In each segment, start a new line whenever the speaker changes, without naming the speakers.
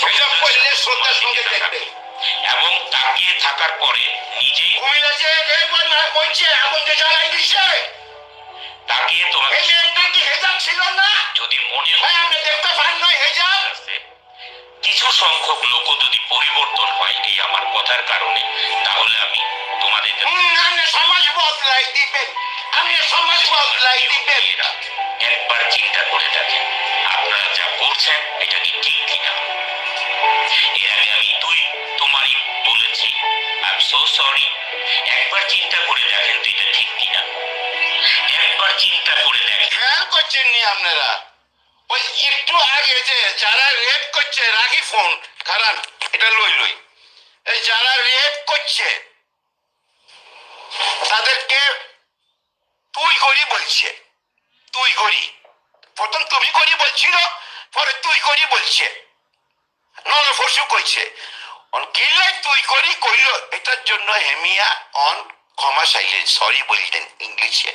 হিসাব করলে শ্রদ্ধার সঙ্গে দেখবে।
এবং তাকিয়ে থাকার পরে নিজেই
কুমিল্লা যে এবার না বলছে এখন যে জ্বালাই দিচ্ছে।
তাকিয়ে তোমাকে
এই মেয়েটা কি হেজাব ছিল না?
যদি মনে হয়
আপনি দেখতে পান না হেজাব।
কিছু সংখ্যক লোক যদি পরিবর্তন হয় এই আমার কথার কারণে তাহলে আমি তোমাদের
আপনি সমাজ বদলাই দিবেন। আপনি সমাজ বদলাই দিবেন।
একবার চিন্তা করে দেখেন আপনারা যা করছেন এটা কি ঠিক কিনা? এর আগে আমি তুই তোমারই বলেছি। আই সো সরি একবার চিন্তা করে দেখেন তো এটা ঠিক কিনা। একবার চিন্তা করে দেখেন।
খেয়াল করছেন নি আপনারা? ওই একটু আগে যে যারা রেপ করছে রাখি ফোন কারণ এটা লই লই। এই যারা রেপ করছে, তাদেরকে তুই করি বলছে। তুই করি। প্রথম তুমি করি বলছিল, পরে তুই করি বলছে। নন ফসু কইছে। অন কিল্লাই তুই করি কইল, এটার জন্য হেমিয়া অন ক্ষমা চাইলেন। সরি বলিলেন ইংলিশে।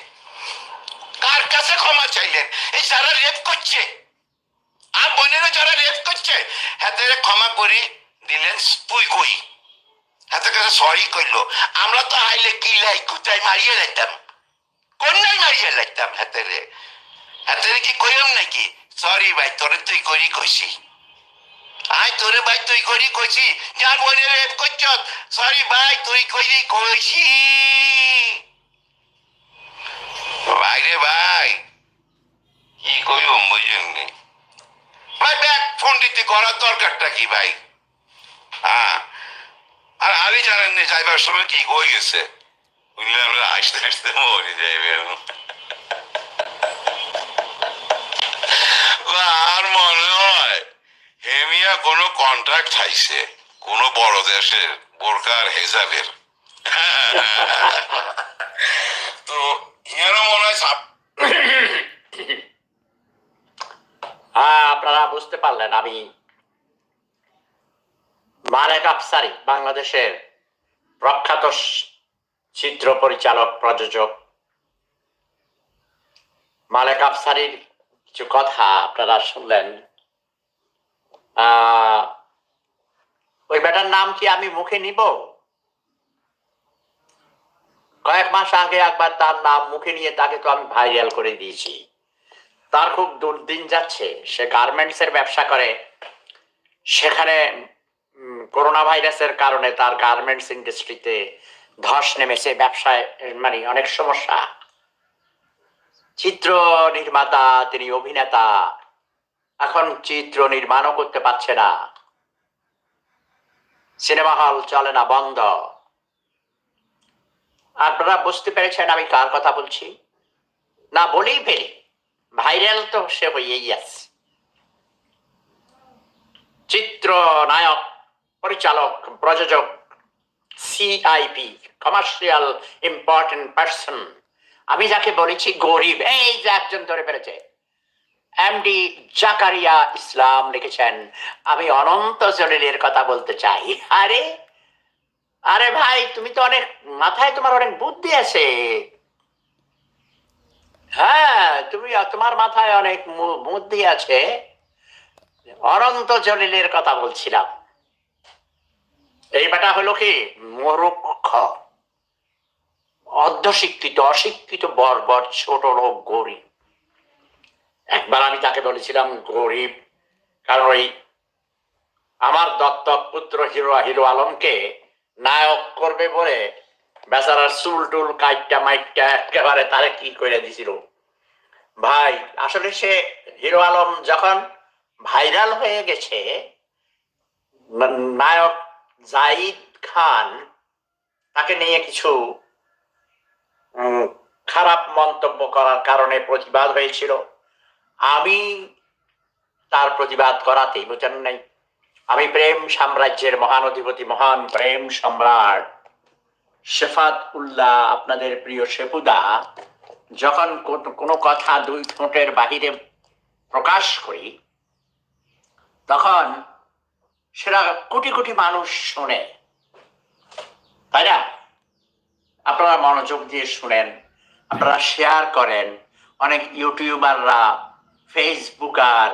কার কাছে ক্ষমা চাইলেন? এই যারা রেপ করছে, আর বোনেরা যারা রেপ করছে, হাতে ক্ষমা করে দিলেন তুই কই? হাতের কাছে সরি কইলো। আমরা তো হাইলে কিলাই কুতাই মারিয়ে লাইতাম। কন্যাই মারিয়ে লাইতাম হাতেরে। হাতেরে কি কইলাম নাকি? সরি ভাই, তোরে তুই করি কইছি। আয় তোরে ভাই, তুই করি কইছি। যার বোনে রেপ করছ সরি ভাই, তুই কইরি কইছি। ভাই রে ভাই, কি কইম বুঝুননি ভাই, ব্যাগ ফোন দিতে করার দরকারটা কি ভাই? হ্যাঁ। আর আমি জানেন না, যাইবার সময় কি কই গেছে। বুঝলে আমরা হাসতে হাসতে মরে যাইবে। আর মনে হয় হেমিয়া কোনো কন্ট্রাক্ট খাইছে বড় দেশের বোরকার হেজাবের। তো ইয়ারও মনে হয়
আপনারা বুঝতে পারলেন আমি আফসারি, বাংলাদেশের প্রখ্যাত চিত্র পরিচালক, প্রযোজক। মালেক আফসারির কিছু কথা আপনারা শুনলেন। ওই বেটার নাম কি আমি মুখে নিব? কয়েক মাস আগে একবার তার নাম মুখে নিয়ে তাকে তো আমি ভাইরাল করে দিয়েছি। তার খুব দুর্দিন যাচ্ছে। সে গার্মেন্টস এর ব্যবসা করে। সেখানে করোনা ভাইরাসের কারণে তার গার্মেন্টস ইন্ডাস্ট্রিতে ধস নেমেছে। ব্যবসায় মানে অনেক সমস্যা। চিত্র নির্মাতা, তিনি অভিনেতা। এখন চিত্র নির্মাণও করতে পারছে না। সিনেমা হল চলে না, বন্ধ। আপনারা বুঝতে পেরেছেন আমি কার কথা বলছি? না, বলেই ফেলি। ভাইরাল তো সে হয়েই আছে। চিত্র নায়ক, পরিচালক, প্রযোজক সিআইপি কমার্শিয়াল ইম্পর্টেন্ট পার্সন আমি যাকে বলেছি গরিব, এই যে একজন ধরে ফেলেছে। এমডি জাকারিয়া ইসলাম লিখেছেন, আমি অনন্ত জলিলের কথা বলতে চাই। আরে আরে ভাই, তুমি তো অনেক, মাথায় তোমার অনেক বুদ্ধি আছে। হ্যাঁ তুমি, তোমার মাথায় অনেক বুদ্ধি আছে। অনন্ত জলিলের কথা বলছিলাম। এই বেটা হলো কি? মরুক্ষ। অর্ধশিক্ষিত, অশিক্ষিত, বর্বর, ছোট লোক, গরিব। একবার আমি তাকে বলেছিলাম, গরিব। কারণ ওই আমার দত্তক পুত্র হিরো হিরো আলমকে নায়ক করবে বলে বেচারার চুল টুল কাইটটা মাইটটা একেবারে তারে কি করে দিছিল? ভাই, আসলে সে হিরো আলম যখন ভাইরাল হয়ে গেছে নায়ক জাইদ খান তাকে নিয়ে কিছু খারাপ মন্তব্য করার কারণে প্রতিবাদ হয়েছিল। আমি তার প্রতিবাদ করাতেই বুঝেন নাই। আমি প্রেম সাম্রাজ্যের মহান অধিপতি মহান প্রেম সম্রাট শেফাত উল্লাহ আপনাদের প্রিয় শেফুদা যখন কোনো কথা দুই ঠোঁটের বাহিরে প্রকাশ করি, তখন সেটা কোটি কোটি মানুষ শোনে। তাই না? আপনারা মনোযোগ দিয়ে শুনেন, আপনারা শেয়ার করেন। অনেক ইউটিউবাররা ফেসবুকার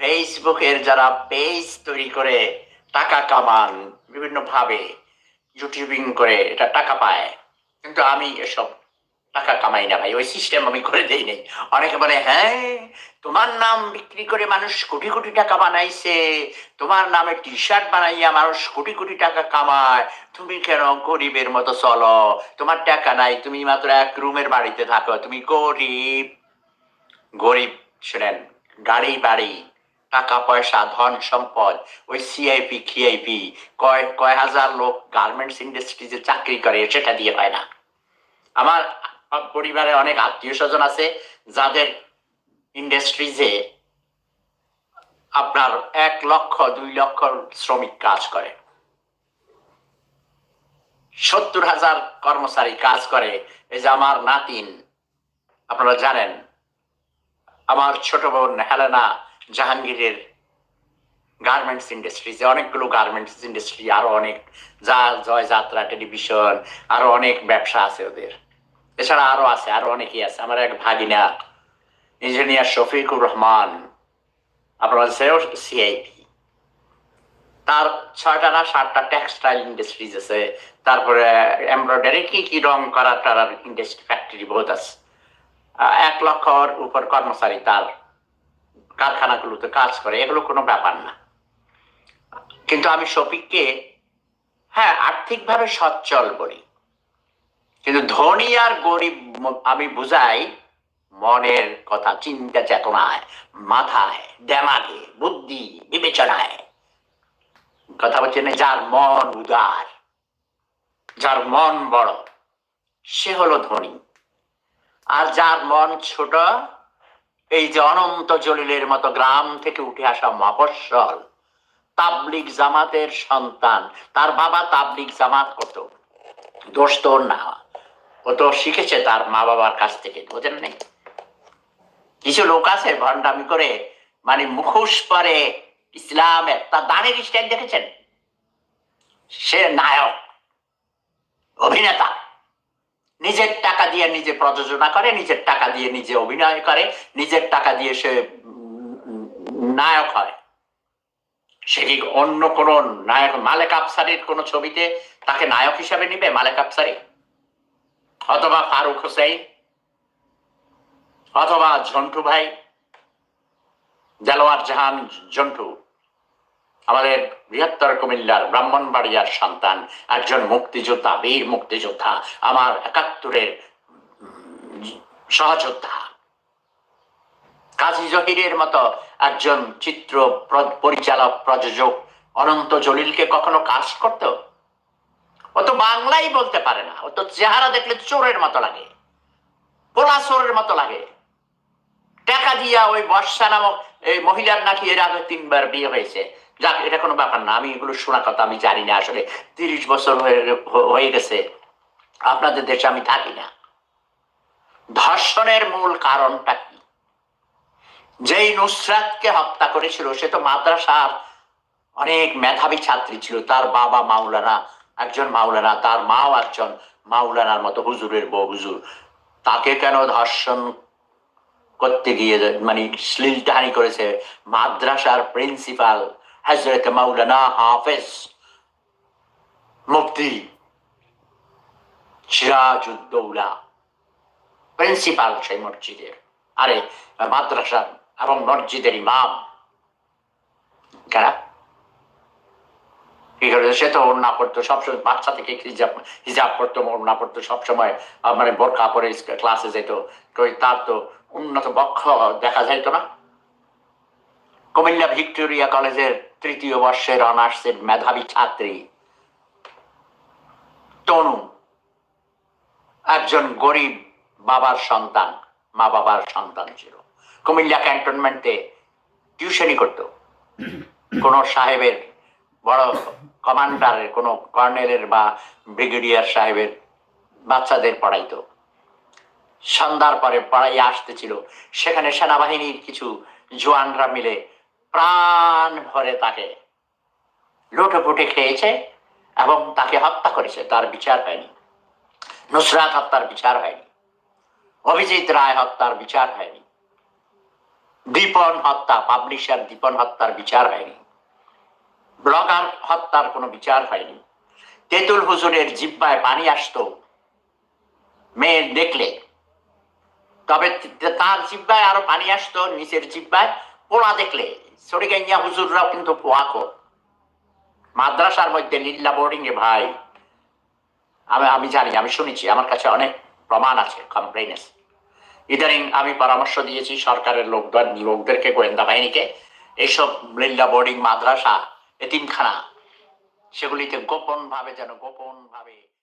ফেসবুকের যারা পেজ তৈরি করে টাকা কামান বিভিন্ন ভাবে ইউটিউবিং করে এটা টাকা পায়। কিন্তু আমি এসব টাকা কামাই না ভাই, ওই সিস্টেম আমি করে দেই নাই। অনেকে বলে হ্যাঁ তোমার নাম বিক্রি করে মানুষ কোটি কোটি টাকা বানাইছে, তোমার নামে টি শার্ট বানাইয়া মানুষ কোটি কোটি টাকা কামায়, তুমি কেন গরিবের মতো চলো? তোমার টাকা নাই, তুমি মাত্র এক রুমের বাড়িতে থাকো, তুমি গরিব। গরিব শুনেন গাড়ি, বাড়ি, টাকা, পয়সা, ধন, সম্পদ, ওই সিআইপি খিআইপি কয় কয় হাজার লোক গার্মেন্টস ইন্ডাস্ট্রিজে চাকরি করে সেটা দিয়ে হয় না। আমার পরিবারে অনেক আত্মীয় স্বজন আছে যাদের ইন্ডাস্ট্রিজে আপনার এক লক্ষ, দুই লক্ষ শ্রমিক কাজ করে। সত্তর হাজার কর্মচারী কাজ করে। এই যে আমার নাতিন, আপনারা জানেন আমার ছোট বোন হেলেনা জাহাঙ্গীরের গার্মেন্টস ইন্ডাস্ট্রিজে, অনেকগুলো গার্মেন্টস ইন্ডাস্ট্রি, আরও অনেক যা জয় যাত্রা টেলিভিশন, আরও অনেক ব্যবসা আছে ওদের। এছাড়া আরও আছে, আরও অনেকেই আছে। আমার এক ভাগিনা, ইঞ্জিনিয়ার শফিকুর রহমান, আপনার সিআইপি তার ছয়টা না সাতটা টেক্সটাইল ইন্ডাস্ট্রিজ আছে। তারপরে এমব্রয়ডারি কি কি রং করার তার ইন্ডাস্ট্রি ফ্যাক্টরি বহুত আছে। এক লক্ষর উপর কর্মচারী তার কারখানাগুলোতে কাজ করে। এগুলো কোনো ব্যাপার না। কিন্তু আমি শফিককে হ্যাঁ আর্থিকভাবে সচ্ছল বলি। কিন্তু ধনী আর গরিব আমি বুঝাই, মনের কথা, চিন্তা চেতনায়, মাথায়, দেমাগে, বুদ্ধি, বিবেচনায়। কথা বলছে না, যার মন উদার, যার মন বড়, সে হলো ধনী। আর যার মন ছোট, এই যে অনন্ত জলিলের মতো গ্রাম থেকে উঠে আসা মফস্বল তাবলিক জামাতের সন্তান। তার বাবা তাবলিক জামাত করত দোষ তো না। ও তো শিখেছে তার মা বাবার কাছ থেকে, বোঝেন নেই? কিছু লোক আছে ভণ্ডামি করে মানে মুখোশ পরে ইসলামের, তার দানের স্ট্যান্ড দেখেছেন? সে নায়ক, অভিনেতা। নিজের টাকা দিয়ে নিজে প্রযোজনা করে, নিজের টাকা দিয়ে নিজে অভিনয় করে, নিজের টাকা দিয়ে সে নায়ক হয়। সে কি অন্য কোন নায়ক, মালেক আফসারির কোন ছবিতে তাকে নায়ক হিসাবে নিবে, মালেক আফসারি? অথবা ফারুক হোসেন? অথবা ঝন্টু ভাই? দেলোয়ার জাহান ঝন্টু? আমাদের বৃহত্তর কুমিল্লার ব্রাহ্মণবাড়িয়ার সন্তান, একজন মুক্তিযোদ্ধা, বীর মুক্তিযোদ্ধা, আমার একাত্তরের সহযোদ্ধা। কাজী জহিরের মতো একজন চিত্র পরিচালক, প্রযোজক অনন্ত জলিলকে কখনো কাজ করতো? ও তো বাংলাই বলতে পারে না। ও তো চেহারা দেখলে চোরের মতো লাগে, পোলা চোরের মতো লাগে। টাকা দিয়া ওই বর্ষা নামক এই মহিলার নাকি এর আগে তিনবার বিয়ে হয়েছে। যাক, এটা কোনো ব্যাপার না, আমি এগুলো শোনা কথা, আমি জানি না আসলে তিরিশ বছর হয়ে গেছে। আপনাদের দেশে আমি থাকি না। ধর্ষণের মূল কারণটা কি? যেই নুসরাতকে হত্যা করেছিল, সে তো মাদ্রাসার অনেক মেধাবী ছাত্রী ছিল, তার বাবা মাওলানা, একজন মাওলানা, তার মাও একজন মাওলানার মতো হুজুরের বউ হুজুর। তাকে কেন ধর্ষণ করতে গিয়ে মানে শ্লীলটাহানি করেছে মাদ্রাসার প্রিন্সিপাল? হজরত মাওলানা হাফেজ মুফতি সিরাজউদ্দৌলা প্রিন্সিপাল সেই মসজিদের। আরে, মাদ্রাসার এবং মসজিদের ইমাম। কেন কি করে? সে তো ওড়না পড়তো সবসময়, বাচ্চা থেকে হিজাব হিজাব পড়তো ওড়না পড়তো সবসময়। মানে বোরকা পরে ক্লাসে যেত। তার তো উন্নত বক্ষ দেখা যাইতো না। কুমিল্লা ভিক্টোরিয়া কলেজের তৃতীয় বর্ষের অনার্সের মেধাবী ছাত্রী তনু, একজন গরিব বাবার সন্তান, মা বাবার সন্তান ছিল। কুমিল্লা ক্যান্টনমেন্টে টিউশনই করতো। কোন সাহেবের বড় কমান্ডারের কোন কর্নেলের বা ব্রিগেডিয়ার সাহেবের বাচ্চাদের পড়াইতো। সন্ধ্যার পরে পড়াইয়া আসতেছিল। সেখানে সেনাবাহিনীর কিছু জোয়ানরা মিলে প্রাণ ভরে তাকে। লুটে ফুটে খেয়েছে এবং তাকে হত্যা করেছে, তার বিচার হয়নি। নুসরাত হত্যার বিচার হয়নি। অভিজিৎ রায় হত্যার বিচার হয়নি। দীপন হত্যা, পাবলিশার দীপন হত্যার বিচার হয়নি। ব্লগার হত্যার কোনো বিচার হয়নি। তেতুল হুজুরের জিব্বায় পানি আসতো মেয়ে দেখলে তবে তার জিব্বায় আরও পানি আসতো নিচের জিব্বায় পোড়া দেখলে সরিগাইয়া হুজুররাও কিন্তু পোয়া কর। মাদ্রাসার মধ্যে নীল্লা বোর্ডিং এ ভাই, আমি আমি জানি, আমি শুনেছি, আমার কাছে অনেক প্রমাণ আছে কমপ্লেন আছে। ইদানিং আমি পরামর্শ দিয়েছি সরকারের লোকদের লোকদেরকে গোয়েন্দা বাহিনীকে, এইসব লিল্লা বোর্ডিং মাদ্রাসা, এতিমখানা, সেগুলিতে গোপন ভাবে যেন গোপন ভাবে